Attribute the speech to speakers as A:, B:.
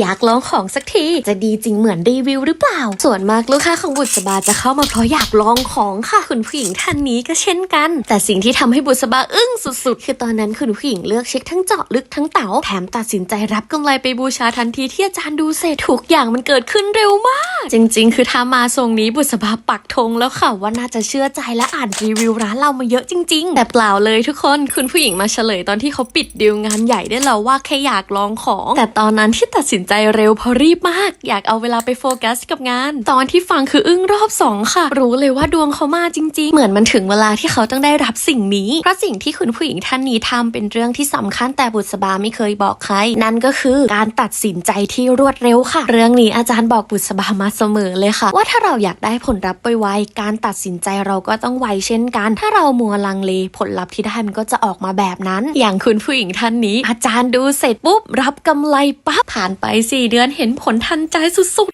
A: อยากลองของสักที จะดีจริงเหมือนรีวิวหรือเปล่า ส่วนมากลูกค้าของบุษบาจะเข้ามาเพราะอยากลองของค่ะคุณผู้หญิงท่านนี้ก็เช่นกัน แต่สิ่งที่ทำให้บุษบาอึ้งสุดๆ คือตอนนั้นคุณผู้หญิงเลือกเช็คทั้งเจาะลึกทั้งเต๋าแถมตัดสินใจรับกำไรไปบูชาทันทีที่อาจารย์ดูเสร็จทุกอย่างมันเกิดขึ้นเร็วมาก จริง ๆ คือถ้ามาทรงนี้บุษบาปักธงแล้วค่ะว่าน่าจะเชื่อใจและอ่านรีวิวร้านเรามาเยอะจริง ๆ แต่เปล่าเลยทุกคนคุณผู้หญิงมาเฉลยตอนที่เขาปิดดีลงานใหญ่ได้แล้วว่าแค่อยากลองของ แต่ตอนนั้นที่ตัดสินใจเร็วเพราะรีบมาก อยากเอาเวลาไปโฟกัสกับงาน ตอนที่ฟังคืออึ้งรอบสองค่ะ รู้เลยว่าดวงเขามาจริง ๆ เหมือนมันถึงเวลาที่เขาต้องได้รับสิ่งนี้ เพราะสิ่งที่คุณผู้หญิงท่านนี้ทำเป็นเรื่องที่สำคัญแต่บุษบาไม่เคยบอกใคร นั่นก็คือการตัดสินใจที่รวดเร็วค่ะ เรื่องนี้อาจารย์บอกบุษบามาเสมอเลยค่ะ ว่าถ้าเราอยากได้ผลลัพธ์ไวๆการตัดสินใจเราก็ต้องไวเช่นกัน ถ้าเรามัวลังเลผลลัพธ์ที่ได้มันก็จะออกมาแบบนั้น อย่างคุณผู้หญิงท่านนี้ อาจารย์ดูเสร็จปุ๊บรับกำไรปั๊บผ่านไป4 เดือนเห็นผลทันใจสุด